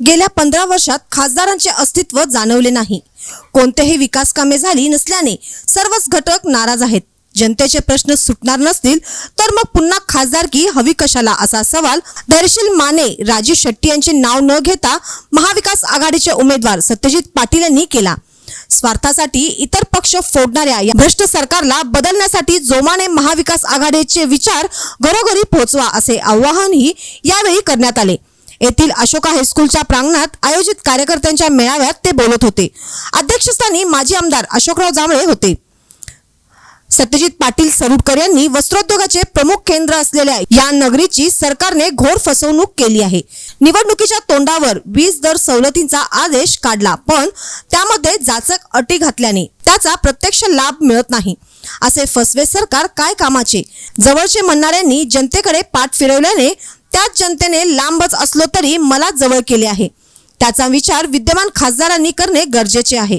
गेल्या पंधरा वर्षात खासदारांचे अस्तित्व जाणवले नाही. कोणतेही विकास कामे झाली नसल्याने सर्वच घटक नाराज आहेत. जनतेचे प्रश्न सुटणार नसतील तर मग पुन्हा खासदारकी हवी कशाला असा सवाल धैर्यशील माने राजू शेट्टी यांचे नाव न घेता महाविकास आघाडीचे उमेदवार सत्यजित पाटील यांनी केला. स्वार्थासाठी इतर पक्ष फोडणाऱ्या या भ्रष्ट सरकारला बदलण्यासाठी जोमाने महाविकास आघाडीचे विचार घरोघरी पोहोचवा असे आवाहनही यावेळी करण्यात आले. येथील अशोका हायस्कूलच्या प्रांगणात आयोजित कार्यकर्त्यांच्या मेळाव्यात ते बोलत होते. अध्यक्षस्थानी माजी आमदार अशोकराव जांभळे होते. सत्यजित पाटील सरुडकर यांनी वस्त्रोद्योगाचे प्रमुख केंद्र असलेल्या या नगरीची सरकारने घोर फसवणूक केली आहे. निवडणुकीच्या तोंडावर वीज दर सवलतींचा आदेश काढला पण त्यामध्ये जाचक अटी घातल्याने त्याचा प्रत्यक्ष लाभ मिळत नाही. असे फसवे सरकार काय कामाचे? जवळचे म्हणणाऱ्यांनी जनतेकडे पाठ फिरवल्याने त्याच जनतेने लांबच असलो तरी मला जवळ केले आहे. त्याचा विचार विद्यमान खासदारांनी करणे गरजेचे आहे.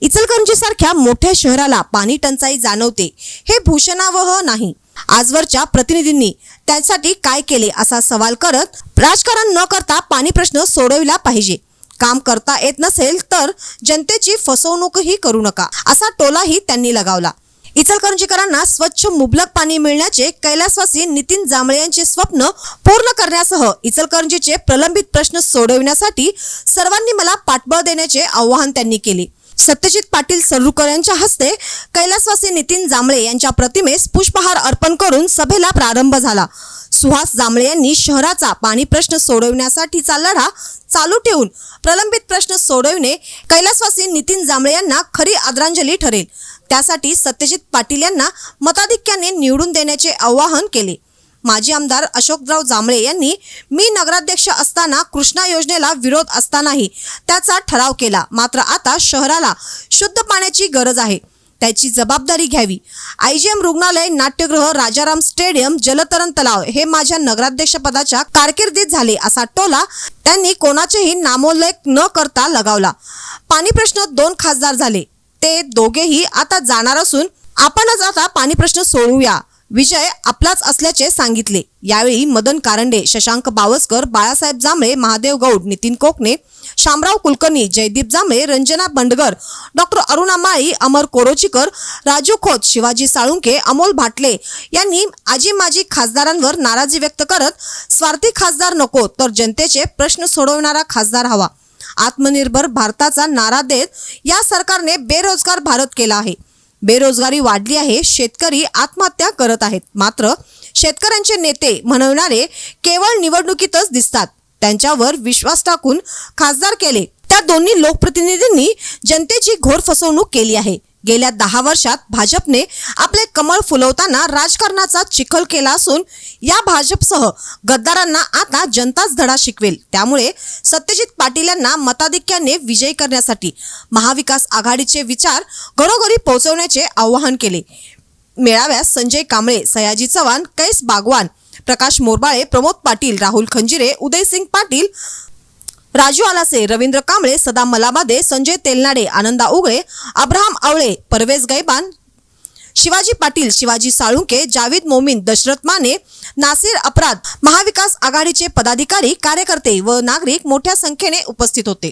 इचलकरंजी सारख्या मोठ्या शहराला पाणी टंचाई जाणवते हे भूषणावह नाही. आजवरच्या प्रतिनिधींनी त्यासाठी काय केले असा सवाल करत राजकारण न करता पाणी प्रश्न सोडविला पाहिजे. काम करता येत नसेल तर जनतेची फसवणूकही करू नका असा टोलाही त्यांनी लगावला. इचलकरंजीकरांना स्वच्छ मुबलक पाणी मिळण्याचे कैलासवासी नितीन जांभळे यांचे स्वप्न पूर्ण करण्यासह इचलकरंजीचे प्रलंबित प्रश्न सोडविण्यासाठी सर्वांनी मला पाठबळ देण्याचे आवाहन त्यांनी केले. सत्यजित पाटील सरुकर यांच्या हस्ते कैलासवासी नितीन जांभळे यांच्या प्रतिमेस पुष्पहार अर्पण करून सभेला प्रारंभ झाला. सुहास जांभळे यांनी शहराचा पाणी प्रश्न सोडविण्यासाठीचा लढा चालू ठेवून प्रलंबित प्रश्न सोडविणे कैलासवासी नितीन जांभळे यांना खरी आदरांजली ठरेल. त्यासाठी सत्यजित पाटील यांना मताधिक्याने निवडून देण्याचे आवाहन केले. माजी आमदार अशोकराव जांभळे यांनी मी नगराध्यक्ष असताना कृष्णा योजनेला विरोध असतानाही त्याचा ठराव केला. मात्र आता शहराला शुद्ध पाण्याची गरज आहे. त्याची जबाबदारी घ्यावी. आय जी एम रुग्णालय नाट्यगृह राजाराम स्टेडियम जलतरण तलाव हे माझ्या नगराध्यक्षपदाच्या कारकिर्दीत झाले असा टोला त्यांनी कोणाचेही नामोल्लेख न करता लगावला. पाणी प्रश्न दोन खासदार झाले. ते दोघेही आता जाणार असून आपणच आता पाणी प्रश्न सोडवूया. विजय आपलाच असल्याचे सांगितले. यावेळी मदन कारंडे शशांक बावस्कर बाळासाहेब जांभळे महादेव गौड नितीन कोकणे शामराव कुलकर्णी जयदीप जांभळे रंजना बंडगर डॉक्टर अरुणा माळी अमर कोरोचीकर राजू खोत शिवाजी साळुंके अमोल भाटले यांनी आजी माजी खासदारांवर नाराजी व्यक्त करत स्वार्थी खासदार नको तर जनतेचे प्रश्न सोडवणारा खासदार हवा. आत्मनिर्भर भारताचा नारा देत या सरकारने बेरोजगार भारत केला आहे. बेरोजगारी वाढली आहे शेतकरी आत्महत्या करत आहेत. मात्र शेतकऱ्यांचे नेते म्हणवणारे केवळ निवडणुकीतच दिसतात. त्यांच्यावर विश्वास टाकून खासदार केले. त्या दोन्ही लोकप्रतिनिधींनी जनतेची घोर फसवणूक केली आहे. गेल्या दहा वर्षात भाजपने आपले कमळ फुलवताना राजकारणाचा चिखल केला असून या भाजपसह गद्दारांना आता जनताच धडा शिकवेल. त्यामुळे सत्यजित पाटील यांना मताधिक्याने विजयी करण्यासाठी महाविकास आघाडीचे विचार घरोघरी पोहोचवण्याचे आवाहन केले. मेळाव्यात संजय कांबळे सयाजी चव्हाण कैस बागवान प्रकाश मोरबाळे प्रमोद पाटील राहुल खंजिरे उदयसिंग पाटील राजू आलासे रवींद्र कांबळे सदा मलाबादे संजय तेलनाडे आनंदा उगळे अब्राहम आवळे परवेज गैबान शिवाजी पाटील शिवाजी साळुंके जावेद मोमीन दशरथ माने नासिर अपराध महाविकास आघाडीचे पदाधिकारी कार्यकर्ते व नागरिक मोठ्या संख्येने उपस्थित होते.